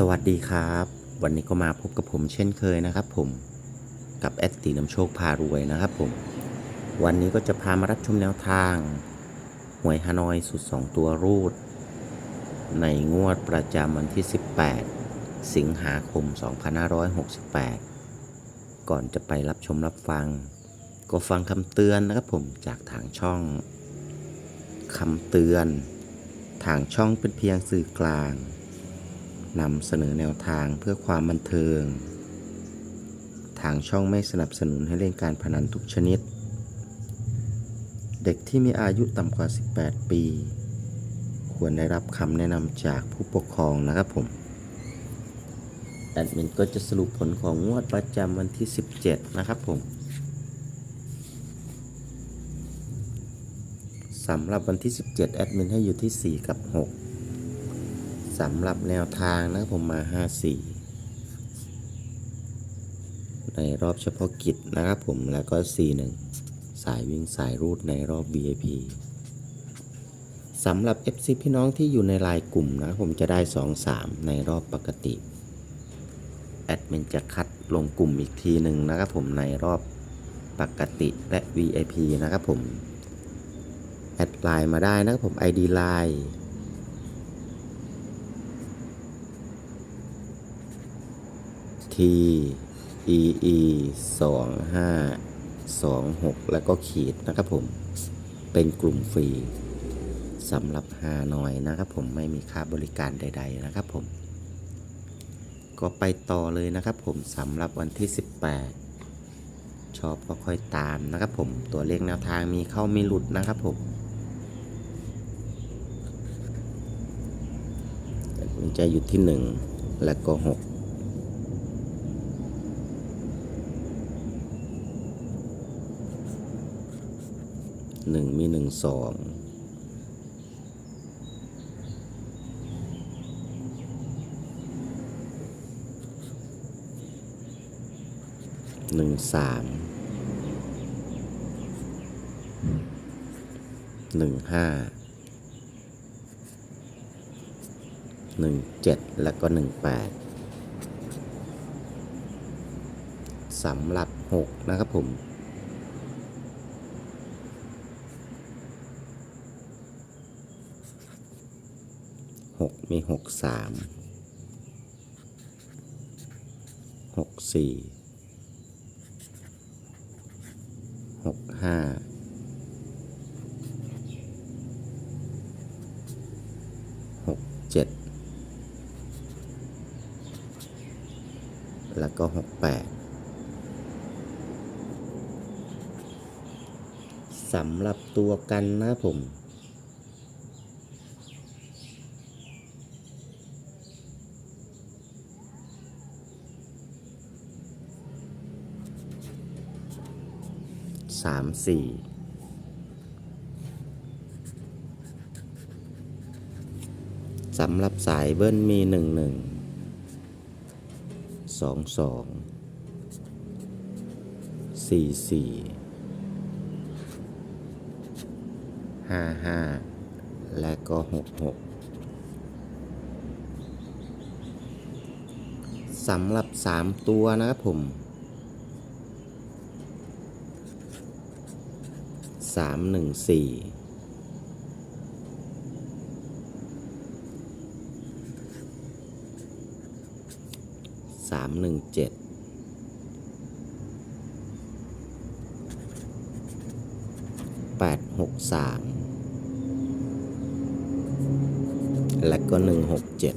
สวัสดีครับ วันนี้ก็มาพบกับผมเช่นเคยนะครับผมกับแอดตีน้ำโชคพารวยนะครับผม วันนี้ก็จะพามารับชมแนวทาง หวยฮานอยสุด 2 ตัวรูด ในงวดประจำวันที่ 18 สิงหาคม 2568 ก่อนจะไปรับชมรับฟัง ก็ฟังคำเตือนนะครับผมจากทางช่องคำเตือน ทางช่องเป็นเพียงสื่อกลาง นำเสนอแนวทางเพื่อความบันเทิง ทางช่องไม่สนับสนุนให้เล่นการพนันทุกชนิด เด็กที่มีอายุต่ำกว่า 18 ปี ควรได้รับคำแนะนำจากผู้ปกครองนะครับผม แอดมินก็จะสรุปผลของงวดประจำวันที่ 17 นะครับผมสำหรับวันที่ 17 แอดมินให้อยู่ที่ 4 กับ 6 สำหรับแนวทางนะครับผมมา 54 ในรอบเฉพาะกิจนะครับผมแล้วก็ 41 สายวิ่งสายรูดในรอบ VIP สำหรับ FC พี่น้องที่อยู่ในลายกลุ่มนะครับผมจะได้ 2-3 ในรอบปกติ แอดมินจะคัดลงกลุ่มอีกทีหนึ่งนะครับผมในรอบปกติและ VIP นะครับผม แอดไลน์มาได้นะครับผม ID ไลน์ ที่ ee 2 5 2 6 แล้วก็ขีดนะครับผม เป็นกลุ่มฟรีสำหรับฮานอยนะครับผมไม่มีค่าบริการใด ๆ นะครับผม ก็ไปต่อเลยนะครับผมสำหรับวันที่ 18 ชอบก็ค่อยตามนะครับผมตัวเลขแนวทางมีเข้ามีหลุดนะครับผมจะอยู่ที่ 1 แล้วก็ 6 หนึ่งมีหนึ่งสองหนึ่งสามหนึ่งห้าหนึ่งเจ็ดแล้วก็หนึ่งแปดสำหรับหกนะครับผม หกมีหกสามหกสี่หกห้าหกเจ็ดแล้วก็หกแปดสำหรับตัวกันนะผม สามสี่สำหรับสายเบิ้ลมีหนึ่งหนึ่งสองสองสี่สี่ห้าห้าและก็หกหกสำหรับสามตัวนะครับผม สามหนึ่งสี่สามหนึ่งเจ็ดแปดหกสามและก็หนึ่งหกเจ็ด